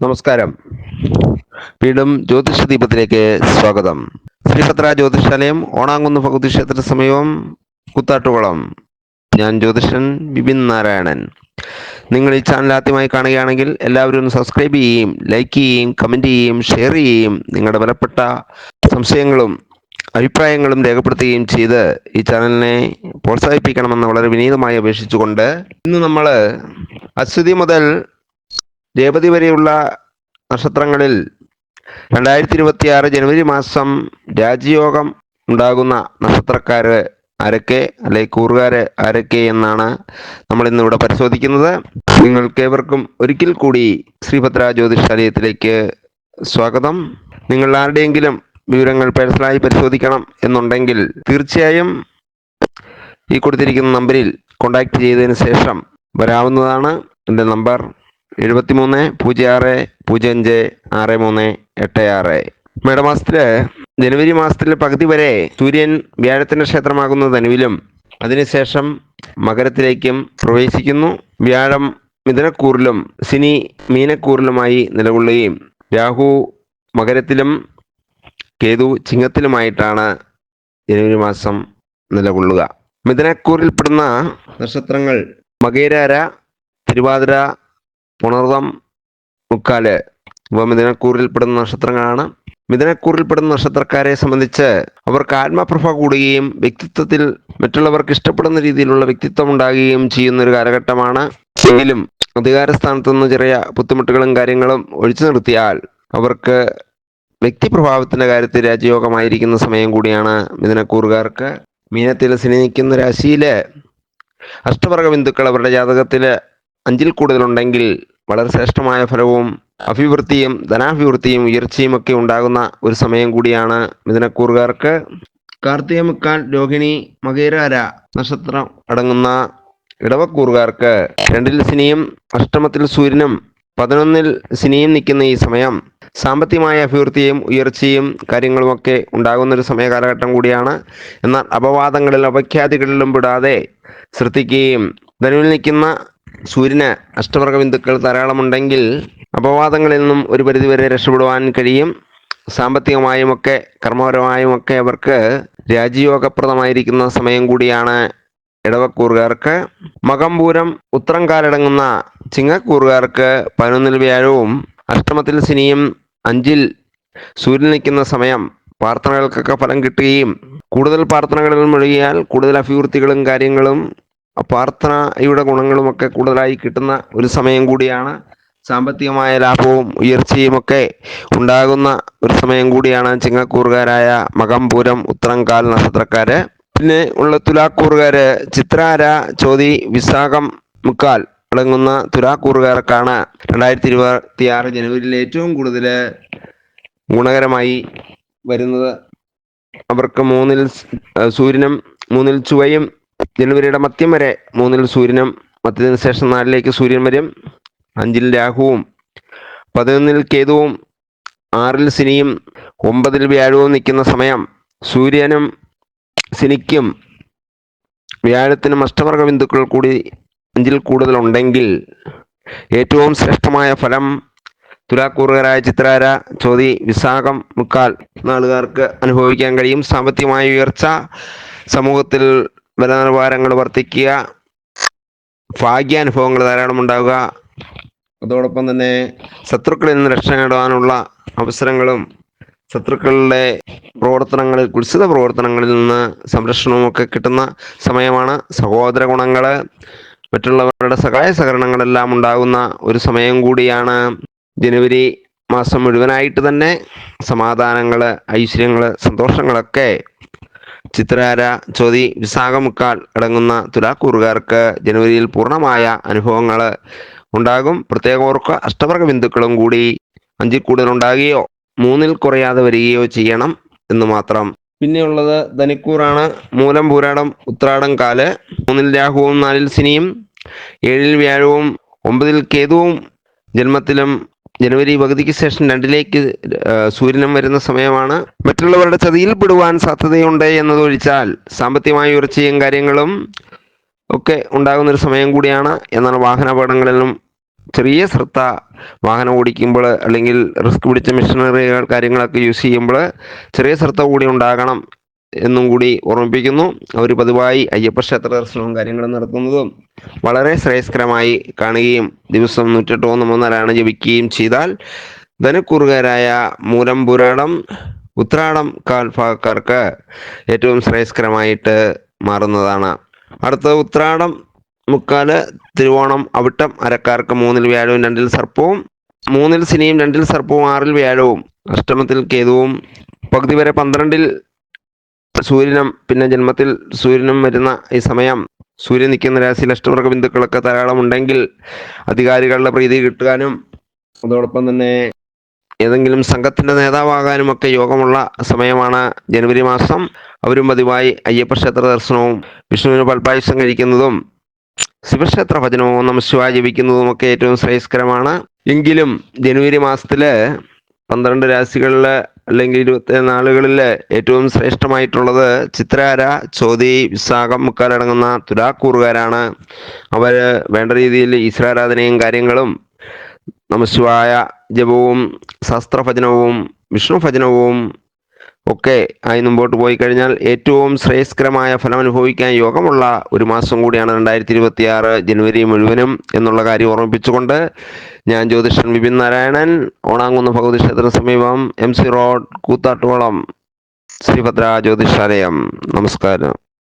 നമസ്കാരം. വീണ്ടും ജ്യോതിഷ ദീപത്തിലേക്ക് സ്വാഗതം. ശ്രീഭദ്ര ജ്യോതിഷാലയം ഓണാങ്കുന്ന് ഭഗവതി ക്ഷേത്ര സമീപം കുത്താട്ടുകുളം. ഞാൻ ജ്യോതിഷൻ ബിപിൻ നാരായണൻ. നിങ്ങൾ ഈ ചാനൽ ആദ്യമായി കാണുകയാണെങ്കിൽ എല്ലാവരും ഒന്ന് സബ്സ്ക്രൈബ് ചെയ്യുകയും ലൈക്ക് ചെയ്യുകയും കമന്റ് ചെയ്യുകയും ഷെയർ ചെയ്യുകയും നിങ്ങളുടെ വിലപ്പെട്ട സംശയങ്ങളും അഭിപ്രായങ്ങളും രേഖപ്പെടുത്തുകയും ചെയ്ത് ഈ ചാനലിനെ പ്രോത്സാഹിപ്പിക്കണമെന്ന് വളരെ വിനീതമായി അപേക്ഷിച്ചുകൊണ്ട് ഇന്ന് നമ്മൾ അശ്വതി മുതൽ രേവതി വരെയുള്ള നക്ഷത്രങ്ങളിൽ രണ്ടായിരത്തി ഇരുപത്തി ആറ് ജനുവരി മാസം രാജയോഗം ഉണ്ടാകുന്ന നക്ഷത്രക്കാർ ആരൊക്കെ? അല്ലെ കൂറുകാര് ആരൊക്കെ എന്നാണ് നമ്മൾ ഇന്നിവിടെ പരിശോധിക്കുന്നത്. നിങ്ങൾക്ക് ഏവർക്കും ഒരിക്കൽ കൂടി ശ്രീഭദ്ര ജ്യോതിഷാലയത്തിലേക്ക് സ്വാഗതം. നിങ്ങൾ ആരുടെയെങ്കിലും വിവരങ്ങൾ പേഴ്സണലായി പരിശോധിക്കണം എന്നുണ്ടെങ്കിൽ തീർച്ചയായും ഈ കൊടുത്തിരിക്കുന്ന നമ്പറിൽ കോൺടാക്ട് ചെയ്തതിന് ശേഷം വരാവുന്നതാണ്. എന്റെ നമ്പർ എഴുപത്തിമൂന്ന് പൂജ്യം ആറ് പൂജ്യം അഞ്ച് ആറ് മൂന്ന് എട്ട് ആറ്. മേടമാസത്തിൽ ജനുവരി മാസത്തിലെ പകുതി വരെ സൂര്യൻ വ്യാഴത്തിന്റെ ക്ഷേത്രമാകുന്ന ധനുവിലും അതിനുശേഷം മകരത്തിലേക്കും പ്രവേശിക്കുന്നു. വ്യാഴം മിഥുനക്കൂറിലും സിനി മീനക്കൂറിലുമായി നിലകൊള്ളുകയും രാഹു മകരത്തിലും കേതു ചിങ്ങത്തിലുമായിട്ടാണ് ജനുവരി മാസം നിലകൊള്ളുക. മിഥുനക്കൂറിൽപ്പെടുന്ന നക്ഷത്രങ്ങൾ മകേരാര തിരുവാതിര പുണർതം മുക്കാൽ. ഇവ മിഥുനക്കൂറിൽപ്പെടുന്ന നക്ഷത്രങ്ങളാണ്. മിഥുനക്കൂറിൽപ്പെടുന്ന നക്ഷത്രക്കാരെ സംബന്ധിച്ച് അവർക്ക് ആത്മപ്രഭ കൂടുകയും വ്യക്തിത്വത്തിൽ മറ്റുള്ളവർക്ക് ഇഷ്ടപ്പെടുന്ന രീതിയിലുള്ള വ്യക്തിത്വം ഉണ്ടാകുകയും ചെയ്യുന്ന ഒരു കാലഘട്ടമാണ്. എങ്കിലും അധികാരസ്ഥാനത്തു നിന്ന് ചെറിയ ബുദ്ധിമുട്ടുകളും കാര്യങ്ങളും ഒഴിച്ചു നിർത്തിയാൽ അവർക്ക് വ്യക്തിപ്രഭാവത്തിന്റെ കാര്യത്തിൽ രാജയോഗമായിരിക്കുന്ന സമയം കൂടിയാണ് മിഥുനക്കൂറുകാർക്ക്. മീനത്തിൽ സ്നേഹിക്കുന്ന രാശിയിൽ അഷ്ടവർഗ ബിന്ദുക്കൾ അവരുടെ ജാതകത്തിൽ അഞ്ചിൽ കൂടുതലുണ്ടെങ്കിൽ വളരെ ശ്രേഷ്ഠമായ ഫലവും അഭിവൃദ്ധിയും ധനാഭിവൃദ്ധിയും ഉയർച്ചയും ഒക്കെ ഉണ്ടാകുന്ന ഒരു സമയം കൂടിയാണ് മിഥുനക്കൂറുകാർക്ക്. കാർത്തിക മുക്കാൽ രോഹിണി മകേരാര നക്ഷത്രം അടങ്ങുന്ന ഇടവക്കൂറുകാർക്ക് രണ്ടിൽ ശനിയും അഷ്ടമത്തിൽ സൂര്യനും പതിനൊന്നിൽ ശനിയും നിൽക്കുന്ന ഈ സമയം സാമ്പത്തികമായ അഭിവൃദ്ധിയും ഉയർച്ചയും കാര്യങ്ങളുമൊക്കെ ഉണ്ടാകുന്ന ഒരു സമയ കാലഘട്ടം കൂടിയാണ്. എന്നാൽ അപവാദങ്ങളിൽ അപഖ്യാതികളിലും വിടാതെ ശ്രദ്ധിക്കുകയും ധനുവിൽ നിൽക്കുന്ന സൂര്യന് അഷ്ടവർഗ ബിന്ദുക്കൾ ധാരാളമുണ്ടെങ്കിൽ അപവാദങ്ങളിൽ നിന്നും ഒരു പരിധിവരെ രക്ഷപ്പെടുവാൻ കഴിയും. സാമ്പത്തികമായുമൊക്കെ കർമ്മപരമായുമൊക്കെ അവർക്ക് രാജയോഗപ്രദമായിരിക്കുന്ന സമയം കൂടിയാണ് ഇടവക്കൂറുകാർക്ക് മകംപൂരം ഉത്തരം കാലടങ്ങുന്ന ചിങ്ങക്കൂറുകാർക്ക് പതിനൊന്നിൽ വ്യാഴവും അഷ്ടമത്തിൽ ശനിയും അഞ്ചിൽ സൂര്യൻ നിൽക്കുന്ന സമയം പ്രാർത്ഥനകൾക്കൊക്കെ ഫലം കിട്ടുകയും കൂടുതൽ പ്രാർത്ഥനകളിൽ മുഴുകിയാൽ കൂടുതൽ അഭിവൃദ്ധികളും കാര്യങ്ങളും പ്രാർത്ഥനയുടെ ഗുണങ്ങളുമൊക്കെ കൂടുതലായി കിട്ടുന്ന ഒരു സമയം കൂടിയാണ്. സാമ്പത്തികമായ ലാഭവും ഉയർച്ചയും ഒക്കെ ഉണ്ടാകുന്ന ഒരു സമയം കൂടിയാണ് ചിങ്ങക്കൂറുകാരായ മകംപൂരം ഉത്തരംകാൽ നക്ഷത്രക്കാര്. പിന്നെ ഉള്ള തുലാക്കൂറുകാര് ചിത്രാര ചോതി വിശാഖം മുക്കാൽ അടങ്ങുന്ന തുലാക്കൂറുകാർക്കാണ് രണ്ടായിരത്തി ഇരുപത്തി ആറ് ജനുവരിയിൽ ഏറ്റവും കൂടുതൽ ഗുണകരമായി വരുന്നത്. അവർക്ക് മൂന്നിൽ സൂര്യനും മൂന്നിൽ ചുവയും ജനുവരിയുടെ മത്യം വരെ മൂന്നിൽ സൂര്യനും മധ്യത്തിന് ശേഷം നാലിലേക്ക് സൂര്യൻ വരും. അഞ്ചിൽ രാഹുവും പതിനൊന്നിൽ കേതുവും ആറിൽ ശനിയും ഒമ്പതിൽ വ്യാഴവും നിൽക്കുന്ന സമയം സൂര്യനും ശനിക്കും വ്യാഴത്തിനും അഷ്ടവർഗ ബിന്ദുക്കൾ കൂടി അഞ്ചിൽ കൂടുതലുണ്ടെങ്കിൽ ഏറ്റവും ശ്രേഷ്ഠമായ ഫലം തുലാക്കൂറുകാരായ ചിത്രാര ചോതി വിശാഖം മുക്കാൽ നാളുകാർക്ക് അനുഭവിക്കാൻ കഴിയും. സാമ്പത്തികമായ ഉയർച്ച സമൂഹത്തിൽ വില നിലവാരങ്ങൾ വർദ്ധിക്കുക ഭാഗ്യാനുഭവങ്ങൾ ധാരാളം ഉണ്ടാവുക. അതോടൊപ്പം തന്നെ ശത്രുക്കളിൽ നിന്ന് രക്ഷ നേടാനുള്ള അവസരങ്ങളും ശത്രുക്കളുടെ പ്രവർത്തനങ്ങളിൽ കുത്സിത പ്രവർത്തനങ്ങളിൽ നിന്ന് സംരക്ഷണവും ഒക്കെ കിട്ടുന്ന സമയമാണ്. സഹോദര ഗുണങ്ങൾ മറ്റുള്ളവരുടെ സഹായ സഹകരണങ്ങളെല്ലാം ഉണ്ടാകുന്ന ഒരു സമയം കൂടിയാണ് ജനുവരി മാസം മുഴുവനായിട്ട് തന്നെ സമാധാനങ്ങൾ ഐശ്വര്യങ്ങൾ സന്തോഷങ്ങളൊക്കെ ചിത്രാര ചോതി വിശാഖമുക്കാൽ അടങ്ങുന്ന തുലാക്കൂറുകാർക്ക് ജനുവരിയിൽ പൂർണമായ അനുഭവങ്ങൾ ഉണ്ടാകും. പ്രത്യേക ഓർക്ക അഷ്ടവർഗ ബിന്ദുക്കളും കൂടി അഞ്ചിൽ കൂടുതൽ ഉണ്ടാകുകയോ മൂന്നിൽ കുറയാതെ വരികയോ ചെയ്യണം എന്ന് മാത്രം. പിന്നെയുള്ളത് ധനിക്കൂറാണ്. മൂലം പൂരാടം ഉത്രാടം കാൽ മൂന്നിൽ രാഹുവും നാലിൽ സിനിയും ഏഴിൽ വ്യാഴവും ഒമ്പതിൽ കേതുവും ജന്മത്തിലും ജനുവരി പകുതിക്ക് ശേഷം രണ്ടിലേക്ക് സൂര്യനം വരുന്ന സമയമാണ്. മറ്റുള്ളവരുടെ ചതിയിൽ പെടുവാൻ സാധ്യതയുണ്ട് എന്നതൊഴിച്ചാൽ സാമ്പത്തികമായ ഉയർച്ചയും കാര്യങ്ങളും ഒക്കെ ഉണ്ടാകുന്ന ഒരു സമയം കൂടിയാണ് എന്നാണ് വാഹന അപകടങ്ങളിലും ചെറിയ ശ്രദ്ധ വാഹനം ഓടിക്കുമ്പോൾ അല്ലെങ്കിൽ റിസ്ക് പിടിച്ച മെഷീനറികൾ കാര്യങ്ങളൊക്കെ യൂസ് ചെയ്യുമ്പോൾ ചെറിയ ശ്രദ്ധ കൂടി ഉണ്ടാകണം. എന്നും കൂടി ഓർമ്മിപ്പിക്കുന്നു. അവർ പതിവായി അയ്യപ്പ ക്ഷേത്ര ദർശനവും കാര്യങ്ങളും നടത്തുന്നതും വളരെ ശ്രേയസ്കരമായി കാണുകയും ദിവസം നൂറ്റെട്ട് ഒന്ന് ജപിക്കുകയും ചെയ്താൽ ധനക്കുറുകാരായ മൂലം പുരാണം ഉത്രാടം കാൽഭാഗക്കാർക്ക് ഏറ്റവും ശ്രേയസ്കരമായിട്ട് മാറുന്നതാണ്. അടുത്ത ഉത്രാടം മുക്കാൽ തിരുവോണം അവിട്ടം അരക്കാർക്ക് മൂന്നിൽ വ്യാഴവും രണ്ടിൽ സർപ്പവും മൂന്നിൽ ശനിയും രണ്ടിൽ സർപ്പവും ആറിൽ വ്യാഴവും അഷ്ടമത്തിൽ കേതുവും പകുതി വരെ പന്ത്രണ്ടിൽ സൂര്യനും പിന്നെ ജന്മത്തിൽ സൂര്യനും വരുന്ന ഈ സമയം സൂര്യൻ നിൽക്കുന്ന രാശിയിൽ അഷ്ടവർഗ ബിന്ദുക്കളൊക്കെ ധാരാളം ഉണ്ടെങ്കിൽ അധികാരികളുടെ പ്രീതി കിട്ടാനും അതോടൊപ്പം തന്നെ ഏതെങ്കിലും സംഘത്തിന്റെ നേതാവാകാനും ഒക്കെ യോഗമുള്ള സമയമാണ് ജനുവരി മാസം. അവരും പതിവായി അയ്യപ്പ ക്ഷേത്ര ദർശനവും വിഷ്ണുവിന് പൽപ്പായുസം കഴിക്കുന്നതും ശിവക്ഷേത്ര ഭജനവും നമശിവായ ജപിക്കുന്നതും ഒക്കെ ഏറ്റവും ശ്രേയസ്കരമാണ്. എങ്കിലും ജനുവരി മാസത്തിൽ പന്ത്രണ്ട് രാശികളിൽ അല്ലെങ്കിൽ ഇരുപത്തി നാളുകളിൽ ഏറ്റവും ശ്രേഷ്ഠമായിട്ടുള്ളത് ചിത്രാര ചോതി വിശാഖം മുക്കാലടങ്ങുന്ന തുലാക്കൂറുകാരാണ്. അവർ വേണ്ട രീതിയിൽ ഈശ്വരാരാധനയും കാര്യങ്ങളും നമശിവായ ജപവും ശാസ്ത്രഭജനവും വിഷ്ണു ഭജനവും ഒക്കെ ആയി മുമ്പോട്ട് പോയി കഴിഞ്ഞാൽ ഏറ്റവും ശ്രേയസ്കരമായ ഫലം അനുഭവിക്കാൻ യോഗമുള്ള ഒരു മാസം കൂടിയാണ് രണ്ടായിരത്തി ഇരുപത്തി ആറ് ജനുവരി മുഴുവനും എന്നുള്ള കാര്യം ഓർമ്മിപ്പിച്ചുകൊണ്ട് ഞാൻ ജ്യോതിഷൻ വിപിൻ നാരായണൻ ഓണാങ്കുന്ന് ഭഗവതി ക്ഷേത്ര സമീപം M C road Koothattukulam Sreebhadra Jyothishalayam. നമസ്കാരം.